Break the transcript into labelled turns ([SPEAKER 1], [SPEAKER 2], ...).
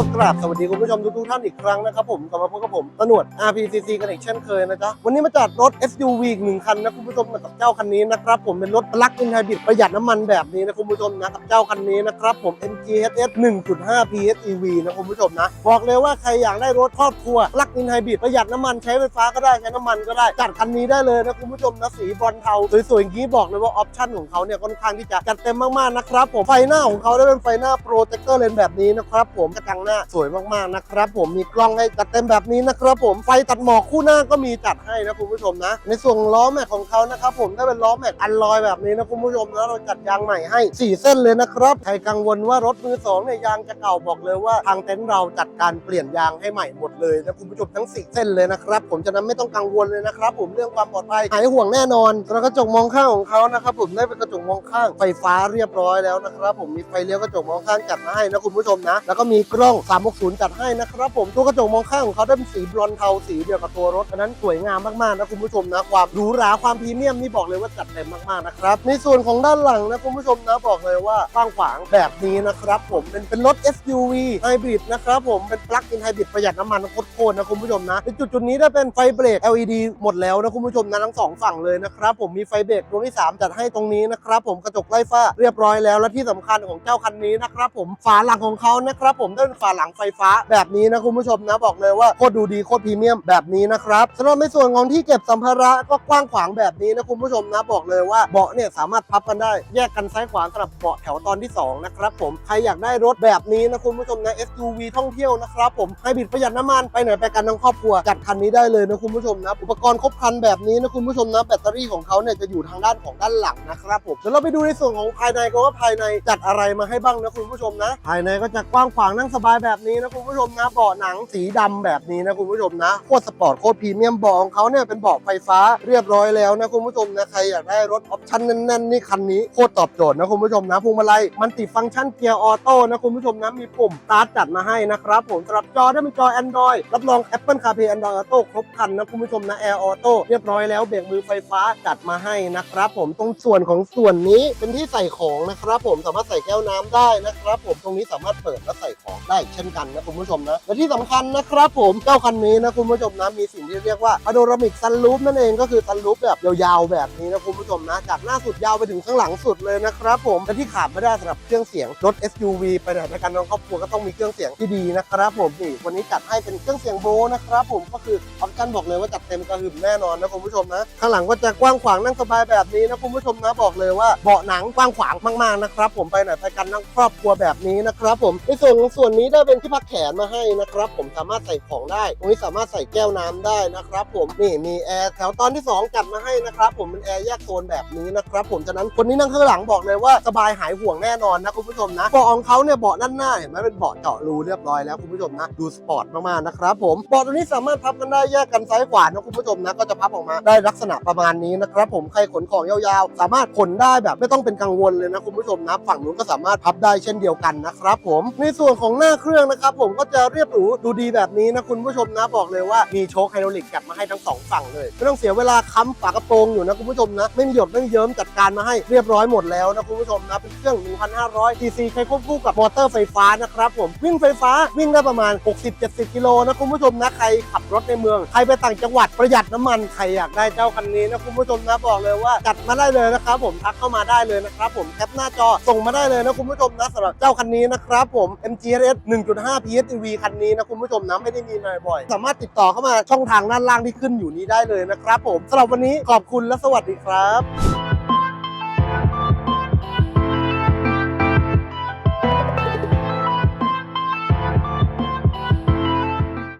[SPEAKER 1] ก็กราบสวัสดีคุณผู้ชมทุกๆท่านอีกครั้งนะครับผมกลับมาพบกับผมตำรวจ RPCC กันอีกเช่นเคยนะจ๊ะ วันนี้มาจัดรถ SUV อีกหนึ่งคันนะคุณผู้ชมกับเจ้าคันนี้นะครับผมเป็นรถปลั๊กอินไฮบริดประหยัดน้ำมันแบบนี้นะคุณผู้ชมนะกับเจ้าคันนี้นะครับผม MGHS 1.5 PHEV นะคุณผู้ชมนะ บอกเลยว่าใครอยากได้รถครอบครัวปลั๊กอินไฮบริดประหยัดน้ำมันใช้ไฟฟ้าก็ได้ใช้น้ำมันก็ได้จัดคันนี้ได้เลยนะคุณผู้ชมนะสีบอลเทาสวยๆอย่างนี้บอกเลยว่าออปชั่นของเขาเนี่ยค่อนข้างที่จะจัดเต็มมากๆนะครับผมไฟหน้าของเขาได้เป็นไฟหน้าโปรเจคเตอร์เลนแบบนี้นะครับผมกระจังหน้าสวยมากๆนะครับผมมีกล้องให้จัดเต็มแบบนี้นะครับผมไฟตัดหมอกคู่หน้าก็มีจัดให้นะคุณผู้ชมนะ ในส่วนล้อแม็กของเขานะครับผมได้เป็นล้อแม็กอันลอยแบบนี้นะคุณผู้ชมนะเราจัดยางใหม่ให้สี่เส้นเลยนะครับใครกังวลว่ารถมือสองเนี่ยยางจะเก่าบอกเลยว่าทางเต็นท์เราจัดการเปลี่ยนยางให้ใหม่หมดเลยนะคุณผู้ชมทั้งสี่เส้นเลยนะครับผมฉะนั้นไม่ต้องกังวลเลยนะครับผมเรื่องความปลอดภัยหายห่วงแน่นอนแล้วกระจกมองข้างของเขานะครับผมได้เป็นกระจกมองข้างไฟฟ้าเรียบร้อยแล้วนะครับผมมีไฟเลี้ยวกระจกมองข้างจัดมาให้นะคุณผู้ชมนะ แล้วก็มีกล้อง360 จัดให้นะครับผมตัวกระจกมองข้างของเขาได้เป็นสีบรอนเทาสีเดียวกับตัวรถฉะนั้นสวยงามมากๆนะคุณผู้ชมนะความหรูหราความพรีเมียมนี่บอกเลยว่าจัดเต็มมากๆนะครับในส่วนของด้านหลังนะคุณผู้ชมนะบอกเลยว่ากว้างขวางแบบนี้นะครับผมเป็นเป็นรถ SUV ไฮบริดนะครับผมเป็นปลั๊กอินไฮบริดประหยัดน้ำมันโคตรๆนะคุณผู้ชมนะในจุดจุดนี้ได้เป็นไฟเบรก LED หมดแล้วนะคุณผู้ชมนะทั้งสองฝั่งเลยนะครับผมมีไฟเบรกดวงที่ 3 จัดให้ตรงนี้นะครับผมกระจกไล่ฟ้าเรียบร้อยแล้วและที่สำคัญของเจ้าคันนี้นะครับผมฝาหลังของเขานะครับผมได้เป็นฝาหลังไฟฟ้า แบบนี้นะคุณผู้ชมนะบอกเลยว่าโคตรดูดีโคตรพรีเมียมแบบนี้นะครับสำหรับในส่วนของที่เก็บสัมภาระก็กว้างขวางแบบนี้นะคุณผู้ชมนะบอกเลยว่าเบาะเนี่ยสามารถพับกันได้แยกกันซ้ายขวาสำหรับเบาะแถวตอนที่สองนะครับผมใครอยากได้รถแบบนี้นะคุณผู้ชมนะ SUV ท่องเที่ยวนะครับผมไฮบริดประหยัดน้ำมันไปไหนไปกันทั้งครอบครัวจัดคันนี้ได้เลยนะคุณผู้ชมนะอุปกรณ์ครบครันแบบนี้นะคุณผู้ชมนะแบตเตอรี่ของเขาเนี่ยจะอยู่ทางด้านของด้านหลังนะครับผมเดี๋ยวเราไปดูในส่วนของภายในกันว่าภายในจัดอะไรมาให้บ้างนะคุณผู้ชมนะ ภายในก็จะกว้างขวางนั่งสบายแบบนี้นะคุณผู้ชมนะเบาะหนังสีดำแบบนี้นะคุณผู้ชมนะโคตรสปอร์ตโคตรพรีเมียมเบาะของเขาเนี่ยเป็นเบาะไฟฟ้าเรียบร้อยแล้วนะคุณผู้ชมนะใครอยากได้รถออปชั่นแน่นๆนี่คันนี้โคตรตอบโจทย์นะคุณผู้ชมนะพวงมาลัยมันติดฟังก์ชันเกียร์ออโต้นะคุณผู้ชมนะมีปุ่มสตาร์ทจัดมาให้นะครับผมสำหรับจอได้เป็นจอ Android รับรอง Apple CarPlay Android Auto ครบคันนะคุณผู้ชมนะ Air Auto เรียบร้อยแล้วเบรกมือไฟฟ้าจัดมาให้นะครับผมตรงส่วนของส่วนนี้เป็นที่ใส่ของนะครับผมสามารถใส่แก้วน้ำได้นะครับผมตรงนี้สามารถเปิดและใส่ของได้เช่นกันนะคุณผู้ชมนะและที่สำคัญนะครับผมเจ้าคันนี้นะคุณผู้ชมนะมีสิ่งที่เรียกว่า Panoramic Sunroof นั่นเองก็คือ Sunroof แบบยาวๆแบบนี้นะคุณผู้ชมนะจากหน้าสุดยาวไปถึงข้างหลังสุดเลยนะครับผมและที่ขาดไม่ได้สำหรับเครื่องเสียงรถ SUV ไปไหนไปกันน้องครอบครัวก็ต้องมีเครื่องเสียงที่ดีนะครับผมนี่วันนี้จัดให้เป็นเครื่องเสียงโบนะครับผมก็คือออปชั่นบอกเลยว่าจัดเต็มกระหึ่มแน่นอนนะคุณผู้ชมนะข้างหลังก็จะกว้างขวางนั่งสบายแบบนี้นะคุณผู้ชมนะบอกเลยว่าเบาะหนังกว้างขวางมากๆนะครับผมไปไหนไปกันนั่งครอบครัวแบบนี้นะครับผมในส่วนส่วนนี้ได้เป็นที่พักแขนมาให้นะครับ ผมสามารถใส่ของได้ ตรงนี้สามารถใส่แก้วน้ำได้นะครับ ผมนี่มีแอร์แถวตอนที่สองจัดมาให้นะครับผมเป็นแอร์แยกโซนแบบนี้นะครับผมฉะนั้นคนนี้นั่งข้างหลังบอกเลยว่าสบายหายห่วงแน่นอนนะคุณผู้ชมนะเบาะของเขาเนี่ยเบาะด้านหน้าเห็นไหมเป็นเบาะเจาะรูเรียบร้อยแล้วคุณผู้ชมนะดูสปอร์ตมากๆนะครับผมเบาะตัวนี้สามารถพับกันได้แยกกันซ้ายขวานะคุณผู้ชมนะก็จะพับออกมาได้ลักษณะประมาณนี้นะครับผมใครขนของยาวๆ สามารถขนได้แบบไม่ต้องเป็นกังวลเลยนะคุณผู้ชมนะฝั่งนู้นก็สามารถพับได้เช่นเดียวกันนะครับผมในส่วนของหน้าเครื่องนะครับผมก็จะเรียบหรูดูดีแบบนี้นะคุณผู้ชมนะบอกเลยว่ามีโชคไฮดรอลิกจัดมาให้ทั้งสองฝั่งเลยไม่ต้องเสียเวลาค้ำฝากระโปรงอยู่นะคุณผู้ชมนะไม่มีหยดไม่มีเยิ้มจัดการมาให้เรียบร้อยหมดแล้วนะคุณผู้ชมนะเป็นเครื่อง 1,500 cc ใช้ควบคู่กับมอเตอร์ไฟฟ้านะครับผมวิ่งไฟฟ้าวิ่งได้ประมาณ 60-70 กิโลนะคุณผู้ชมนะใครขับรถในเมืองใครไปต่างจังหวัดประหยัดน้ำมันใครอยากได้เจ้าคันนี้นะคุณผู้ชมนะบอกเลยว่าจัดมาได้เลยนะครับผมทักเข้ามาได้เลยนะครับผมแคปหน้าจอส่งมาได้เลยนะคุณผู้ชมนะสำหรับเจ้าคันนี้นะครับผม MGS 1.5 PHEV คันนี้นะคุณผู้ชมนะไม่ได้มีมาบ่อย สามารถติดต่อเข้ามาช่องทางด้านล่างที่ขึ้นอยู่นี้ได้เลยนะครับผมสำหรับวันนี้ขอบคุณและสวัสดีครับ